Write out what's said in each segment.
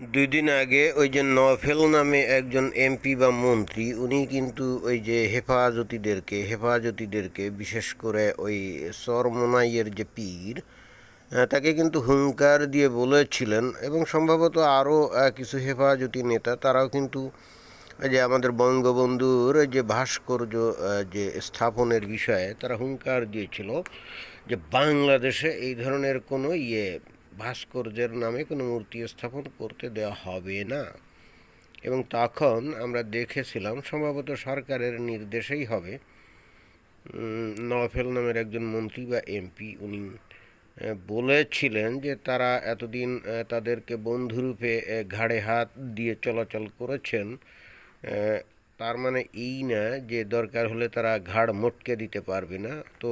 দুই দিন আগে ওই যে নফেল নামে একজন এমপি বা মন্ত্রী, উনি কিন্তু ওই যে হেফাজতিদেরকে হেফাজতিদেরকে বিশেষ করে ওই সরমোনাইয়ের যে পীর তাকে কিন্তু হুঙ্কার দিয়ে বলেছিলেন এবং সম্ভবত আরও কিছু হেফাজতি নেতা, তারাও কিন্তু যে আমাদের বঙ্গবন্ধুর যে ভাস্কর্য যে স্থাপনের বিষয়ে তারা হুঙ্কার দিয়েছিল যে বাংলাদেশে এই ধরনের কোনো ইয়ে ভাস্কর্যের নামে কোনো মূর্তি স্থাপন করতে দেওয়া হবে না। এবং তখন আমরা দেখেছিলাম সম্ভবত সরকারের নির্দেশেই হবে। উম, নওফেল নামের একজন মন্ত্রী বা এমপি উনি বলেছিলেন যে তারা এতদিন তাদেরকে বন্ধুরূপে ঘাড়ে হাত দিয়ে চলাচল করেছেন। তার মানে এই না যে দরকার হলে তারা ঘাড় মোটকে দিতে পারবে না। তো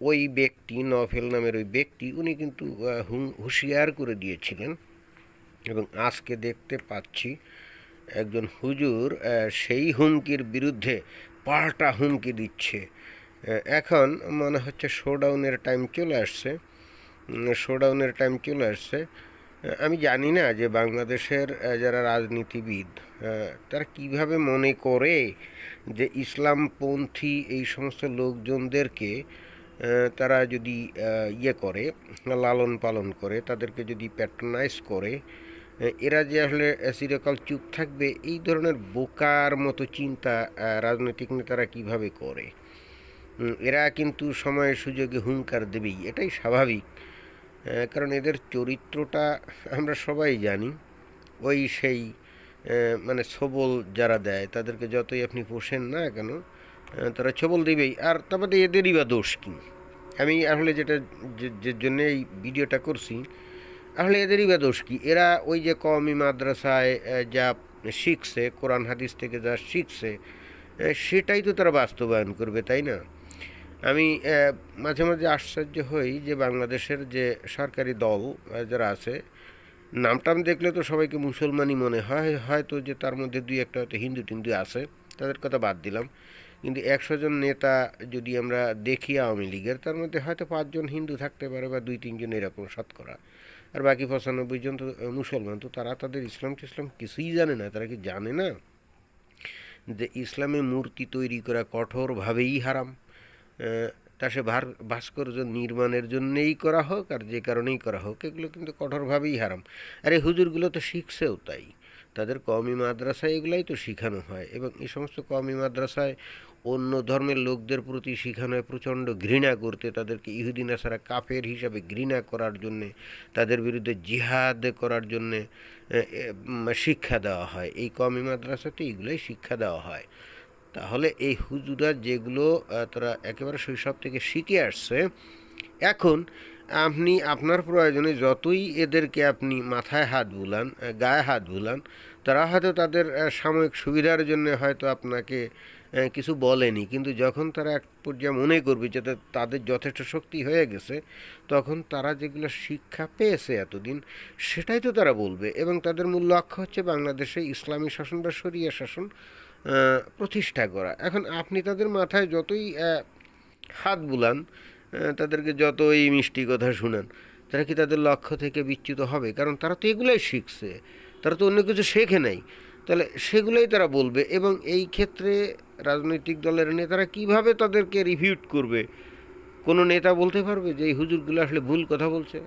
ওই ব্যক্তি নফেল নামের ওই ব্যক্তি, উনি কিন্তু হুঁশিয়ার করে দিয়েছিলেন। এবং আজকে দেখতে পাচ্ছি একজন হুজুর সেই হুমকির বিরুদ্ধে পাল্টা হুমকি দিচ্ছে। এখন মনে হচ্ছে শোডাউনের টাইম চলে আসছে। শোডাউনের টাইম চলে আসছে। আমি জানি না যে বাংলাদেশের যারা রাজনীতিবিদ তারা কীভাবে মনে করে যে ইসলামপন্থী এই সমস্ত লোকজনদেরকে তারা যদি ইয়ে করে, লালন পালন করে, তাদেরকে যদি প্যাট্রোনাইজ করে এরা যে আসলে চিরকাল চুপ থাকবে, এই ধরনের বোকার মতো চিন্তা রাজনৈতিক নেতারা কীভাবে করে? এরা কিন্তু সময়ের সুযোগে হুঙ্কার দেবেই, এটাই স্বাভাবিক। কারণ এদের চরিত্রটা আমরা সবাই জানি, ওই সেই মানে সবল যারা দেয়, তাদেরকে যতই আপনি পোষেন না কেন তারা ছবল দেবেই। আর তারপরে এদেরই বা দোষ কী? আমি আসলে যেটা যে- জন্য এই ভিডিওটা করছি, আসলে এদেরই বা দোষ কী? এরা ওই যে কওমি মাদ্রাসায় যা শিখছে, কোরআন হাদিস থেকে যা শিখছে সেটাই তো তারা বাস্তবায়ন করবে, তাই না? আমি মাঝে মাঝে আশ্চর্য হই যে বাংলাদেশের যে সরকারি দল যারা আছে, নামটাম দেখলে তো সবাইকে মুসলমানই মনে হয়। হয়তো যে তার মধ্যে দুই একটা হয়তো হিন্দু টিন্দু আছে, তাদের কথা বাদ দিলাম। কিন্তু একশো জন নেতা যদি আমরা দেখি আওয়ামী লীগের, তার মধ্যে হয়তো পাঁচজন হিন্দু থাকতে পারে বা দুই তিনজন এরকম শতকরা। আর বাকি পঁচানব্বই জন তো মুসলমান, তো তারা তাদের ইসলাম টিসলাম কিছুই জানে না, তারা কি জানে না যে ইসলামে মূর্তি তৈরি করা কঠোরভাবেই হারাম? তা সে ভার, ভাস্কর্য নির্মাণের জন্যেই করা হোক আর যে কারণেই করা হোক, এগুলো কিন্তু কঠোরভাবেই হারাম। আর এই হুজুরগুলো তো শিখছেও তাই। তাদের কওমি মাদ্রাসায় এগুলাই তো শেখানো হয় এবং এই সমস্ত কওমি মাদ্রাসায় অন্য ধর্মের লোকদের প্রতি হয় প্রচণ্ড ঘৃণা করতে, তাদেরকে ইহুদিন আসারা কাফের হিসাবে ঘৃণা করার জন্যে, তাদের বিরুদ্ধে জিহাদ করার জন্যে শিক্ষা দেওয়া হয়। এই কওমি মাদ্রাসাতে এগুলোই শিক্ষা দেওয়া হয়। তাহলে এই হুজুরা যেগুলো তারা একেবারে শৈশব থেকে শিখে আসছে, এখন আপনি, আপনার প্রয়োজনে যতই এদেরকে আপনি মাথায় হাত বুলান গায়ে হাত বুলান, তারা হয়তো তাদের সাময়িক সুবিধার জন্য হয়তো আপনাকে কিছু বলেনি। কিন্তু যখন তারা এক পর্যায়ে মনে করবে যে তাদের যথেষ্ট শক্তি হয়ে গেছে, তখন তারা যেগুলো শিক্ষা পেয়েছে এতদিন, সেটাই তো তারা বলবে। এবং তাদের মূল লক্ষ্য হচ্ছে বাংলাদেশে ইসলামী শাসন বা শরিয়া শাসন প্রতিষ্ঠা করা। এখন আপনি তাদের মাথায় যতই হাত বুলান তাদেরকে যতই মিষ্টি কথা শুনান, তারা কি তাদের লক্ষ্য থেকে বিচ্যুত হবে? কারণ তারা তো এগুলোই শিখছে। তারা তো অন্য কিছু শেখে নাই। তাহলে সেগুলোই তারা বলবে এবং এই ক্ষেত্রে রাজনৈতিক দলের নেতারা কীভাবে তাদেরকে রিভিউট করবে? কোনো নেতা বলতে পারবে যে, এই হুজুরগুলো আসলে ভুল কথা বলছে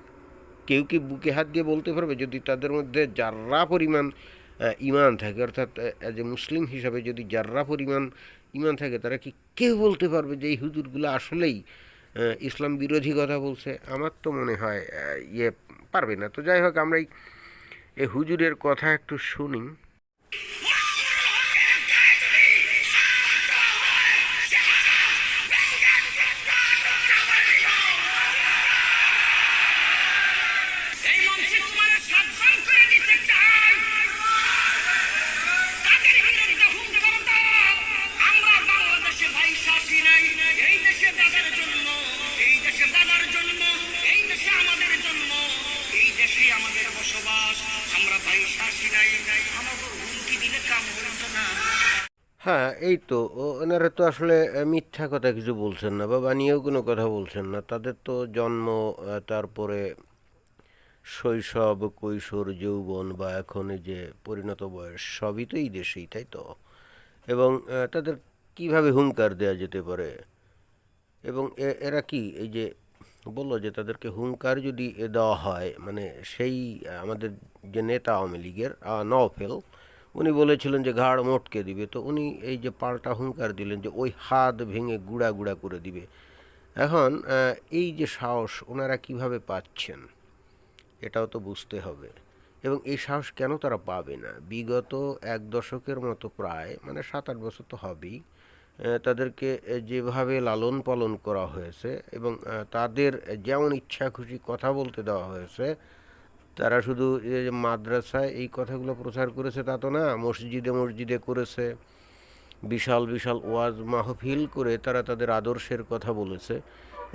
কেউ কি বুকে হাত দিয়ে বলতে পারবে? যদি তাদের মধ্যে যার্রা পরিমাণ ইমান থাকে, অর্থাৎ অ্যাজ এ মুসলিম হিসাবে যদি যার্রা পরিমাণ ইমান থাকে, তারা কি কেউ বলতে পারবে যে, এই হুজুরগুলো আসলেই ইসলাম বিরোধী কথা বলছে আমার তো মনে হয় ইয়ে পারবে না। তো যাই হোক, আমরা এই হুজুরের কথা একটু শুনি। আমাদের বসবাস আমরা ভাই শাসি নাই। আমাদের হ্যাঁ এই তো। ওনারা তো আসলে মিথ্যা কথা কিছু বলছেন না বা বানিয়েও কোনো কথা বলছেন না। তাদের তো জন্ম তারপরে শৈশব, কৈশোর, যৌবন বা এখন যে পরিণত বয়স সবই তো এই দেশেই, তাই তো? এবং তাদের কীভাবে হুঙ্কার দেওয়া যেতে পারে? এবং এরা কি এই যে বলল যে তাদেরকে হুঙ্কার যদি দেওয়া হয় মানে সেই আমাদের যে নেতা আওয়ামী লীগের নওফেল উনি বলেছিলেন যে ঘাড় মোটকে দিবে। তো উনি এই যে পাল্টা হুঙ্কার দিলেন যে ওই হাত ভেঙে গুঁড়া গুঁড়া করে দিবে। এখন এই যে সাহস ওনারা কীভাবে পাচ্ছেন, এটাও তো বুঝতে হবে। এবং এই সাহস কেন তারা পাবে না? বিগত এক দশকের মতো প্রায় মানে সাত আট বছর তো হবেই তাদেরকে যেভাবে লালন পালন করা হয়েছে এবং তাদের যেমন ইচ্ছা খুশি কথা বলতে দেওয়া হয়েছে তারা শুধু মাদ্রাসায় এই কথাগুলো প্রচার করেছে তা তো না, মসজিদে মসজিদে করেছে, বিশাল বিশাল ওয়াজ মাহফিল করে তারা তাদের আদর্শের কথা বলেছে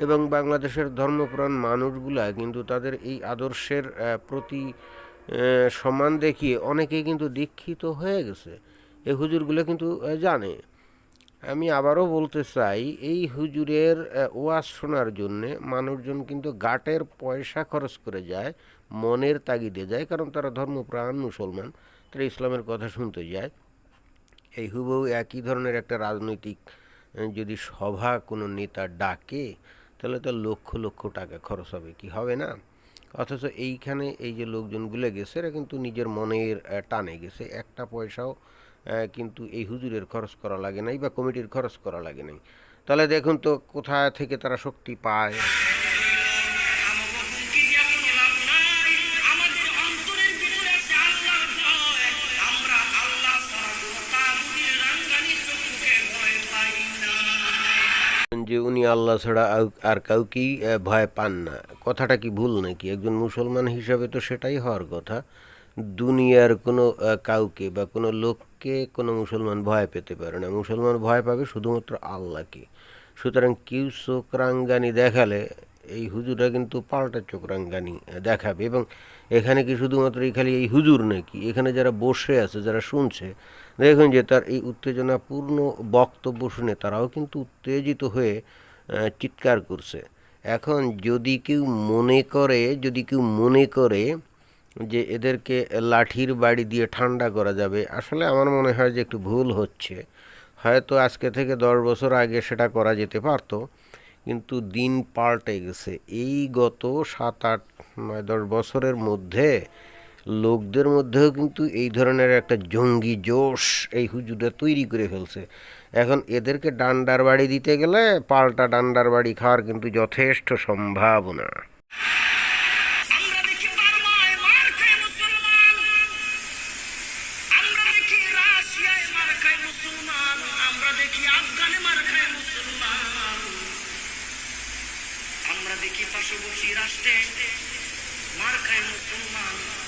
এবং বাংলাদেশের ধর্মপ্রাণ মানুষগুলা কিন্তু তাদের এই আদর্শের প্রতি সম্মান দেখিয়ে অনেকেই কিন্তু দীক্ষিত হয়ে গেছে। এই হুজুরগুলো কিন্তু জানে। আমি আবারও বলতে চাই, এই হুজুরের ওয়াজ শোনার জন্যে মানুষজন কিন্তু গাটের পয়সা খরচ করে যায় মনের তাগিদে যায়, কারণ তারা ধর্মপ্রাণ মুসলমান, তারা ইসলামের কথা শুনতে যায়। এই হুবহু একই ধরনের একটা রাজনৈতিক যদি সভা কোনো নেতা ডাকে, তাহলে তো লক্ষ লক্ষ টাকা খরচ হবে, কি হবে না? অথচ এইখানে এই যে লোকজনগুলো গেছে, এরা কিন্তু নিজের মনের টানে গেছে। একটা পয়সাও কিন্তু এই হুজুরের খরচ করা লাগে নাই বা কমিটির খরচ করা লাগে নাই। তাহলে দেখুন তো কোথায় থেকে তারা শক্তি পায়? উনি আল্লাহ ছাড়া আর কাউকেই ভয় পান না। কথাটা কি ভুল নাকি? একজন মুসলমান হিসাবে তো সেটাই হওয়ার কথা। দুনিয়ার কোনো কাউকে বা কোনো লোককে কোনো মুসলমান ভয় পেতে পারে না। মুসলমান ভয় পাবে শুধুমাত্র আল্লাহকে। সুতরাং কেউ চোখ রাঙ্গানি দেখালে এই হুজুরা কিন্তু পাল্টা চোখ রাঙ্গানি আহ, দেখাবে। এবং এখানে কি শুধুমাত্র এই খালি এই হুজুর নাকি? এখানে যারা বসে আছে যারা শুনছে দেখুন যে তার এই উত্তেজনাপূর্ণ বক্তব্য শুনে তারাও কিন্তু উত্তেজিত হয়ে চিৎকার করছে। এখন যদি কেউ মনে করে, যদি কেউ মনে করে যে এদেরকে লাঠির বাড়ি দিয়ে ঠান্ডা করা যাবে, আসলে আমার মনে হয় যে একটু ভুল হচ্ছে। হয়তো আজকে থেকে দশ বছর আগে সেটা করা যেতে পারতো, কিন্তু দিন পাল্টে গেছে। এই গত সাত আট, নয় দশ বছরের মধ্যে লোকদের মধ্যেও কিন্তু এই ধরনের একটা জঙ্গি জোশ এই হুজুরা তৈরি করে ফেলছে। এখন এদেরকে ডান্ডার বাড়ি দিতে গেলে পাল্টা ডান্ডার বাড়ি খাওয়ার কিন্তু যথেষ্ট সম্ভাবনা। দেখি রাষ্ট্রে মার খায় মুসলমান।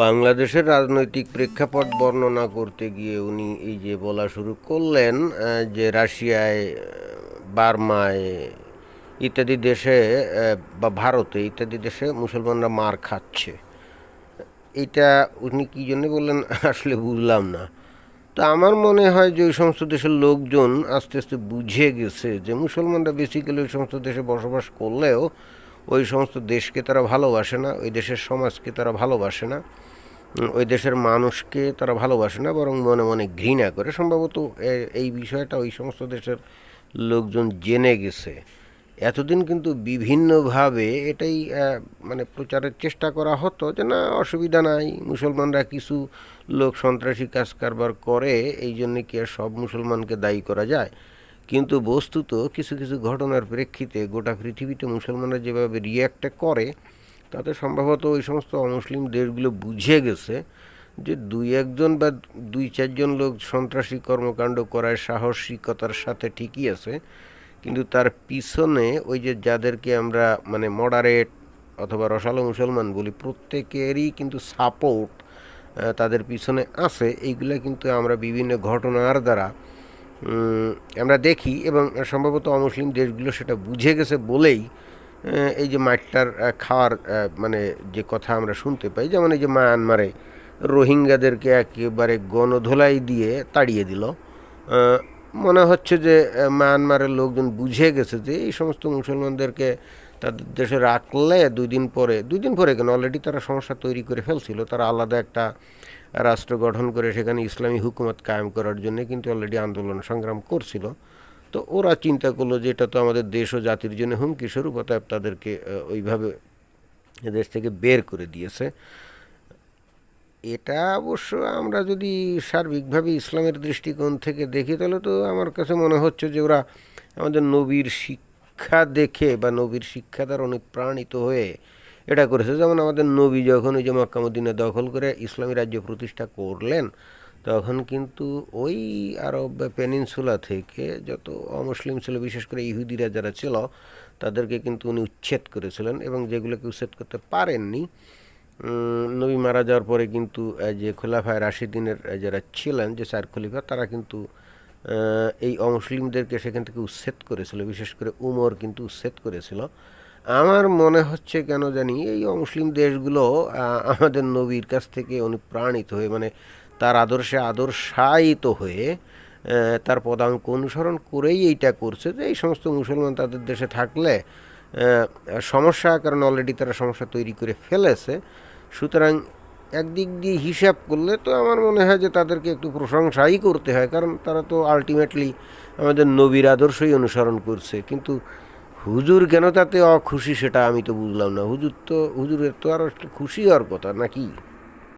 বাংলাদেশের রাজনৈতিক প্রেক্ষাপট বর্ণনা করতে গিয়ে উনি এই যে বলা শুরু করলেন যে রাশিয়ায় বার্মায় ইত্যাদি দেশে বা ভারতে ইত্যাদি দেশে মুসলমানরা মার খাচ্ছে। এটা উনি কী জন্য বললেন আসলে বুঝলাম না। তো আমার মনে হয় যে ওই সমস্ত দেশের লোকজন আস্তে আস্তে বুঝে গেছে যে মুসলমানরা বেসিক্যালি ওই সমস্ত দেশে বসবাস করলেও ওই সমস্ত দেশকে তারা ভালোবাসে না, ওই দেশের সমাজকে তারা ভালোবাসে না। ওই দেশের মানুষকে তারা ভালোবাসে না, বরং মনে মনে ঘৃণা করে। সম্ভবত এই বিষয়টা ওই সমস্ত দেশের লোকজন জেনে গেছে। এতদিন কিন্তু বিভিন্নভাবে এটাই মানে প্রচারের চেষ্টা করা হতো যে, না, অসুবিধা নাই, মুসলমানরা কিছু লোক সন্ত্রাসী কাজ কারবার করে, এই জন্যে কি আর সব মুসলমানকে দায়ী করা যায়? কিন্তু বস্তুত কিছু কিছু ঘটনার প্রেক্ষিতে গোটা পৃথিবীতে মুসলমানরা যেভাবে রিয়্যাক্টে করে তাতে সম্ভবত ওই সমস্ত অমুসলিম দেশগুলো বুঝে গেছে যে দুই একজন বা দুই চারজন লোক সন্ত্রাসী কর্মকাণ্ড করায় সাহসিকতার সাথে ঠিকই আছে, কিন্তু তার পিছনে ওই যে যাদেরকে আমরা মানে মডারেট অথবা রসালো মুসলমান বলি, প্রত্যেকেরই কিন্তু সাপোর্ট তাদের পিছনে আছে। এইগুলা কিন্তু আমরা বিভিন্ন ঘটনার দ্বারা আমরা দেখি এবং সম্ভবত অমুসলিম দেশগুলো সেটা বুঝে গেছে বলেই এই যে মাঠটার খাওয়ার মানে যে কথা আমরা শুনতে পাই, যেমন এই যে মায়ানমারে রোহিঙ্গাদেরকে একেবারে গণধোলাই দিয়ে তাড়িয়ে দিল। মনে হচ্ছে যে মায়ানমারের লোকজন বুঝে গেছে যে এই সমস্ত মুসলমানদেরকে তাদের দেশে রাখলে দুই দিন পরে দুই দিন পরে কেন? অলরেডি তারা সমস্যা তৈরি করে ফেলছিল, তারা আলাদা একটা রাষ্ট্র গঠন করে সেখানে ইসলামী হুকুমত কায়েম করার জন্য কিন্তু অলরেডি আন্দোলন সংগ্রাম করছিল। তো ওরা চিন্তা করল যে এটা তো আমাদের দেশ ও জাতির জন্য হুমকি স্বরূপ, অতএব তাদেরকে ওইভাবে দেশ থেকে বের করে দিয়েছে। এটা অবশ্য আমরা যদি সার্বিকভাবে ইসলামের দৃষ্টিকোণ থেকে দেখি, তাহলে তো আমার কাছে মনে হচ্ছে যে ওরা আমাদের নবীর শিক্ষা দেখে বা নবীর শিক্ষা দ্বারা অনুপ্রাণিত হয়ে এটা করেছে। যেমন আমাদের নবী যখন ওই যে মক্কামুদ্দিনে দখল করে ইসলামী রাজ্য প্রতিষ্ঠা করলেন তখন কিন্তু ওই আরব পেনিনসুলা থেকে যত অমুসলিম ছিল বিশেষ করে ইহুদিরা যারা ছিল তাদেরকে কিন্তু উনি উচ্ছেদ করেছিলেন এবং যেগুলোকে উচ্ছেদ করতে পারেননি নবী মারা যাওয়ার পরে কিন্তু যে খোলাফায় রাশিদিনের আহ, যারা ছিলেন যে চার খলিফা তারা কিন্তু এই অমুসলিমদেরকে সেখান থেকে উচ্ছেদ করেছিল। বিশেষ করে উমর কিন্তু উচ্ছেদ করেছিল। আমার মনে হচ্ছে কেন জানি এই অমুসলিম দেশগুলো আমাদের নবীর কাছ থেকে অনুপ্রাণিত হয়ে মানে তার আদর্শে আদর্শায়িত হয়ে তার পদাঙ্ক অনুসরণ করেই এইটা করছে যে এই সমস্ত মুসলমান তাদের দেশে থাকলে সমস্যা, কারণ অলরেডি তারা সমস্যা তৈরি করে ফেলেছে। সুতরাং একদিক দিয়ে হিসাব করলে তো আমার মনে হয় যে তাদেরকে একটু প্রশংসাই করতে হয়, কারণ তারা তো আলটিমেটলি আমাদের নবীর আদর্শই অনুসরণ করছে। কিন্তু হুজুর কেন তাতে অখুশি সেটা আমি তো বুঝলাম না। হুজুর তো, হুজুরের তো একটু খুশি হওয়ার কথা নাকি?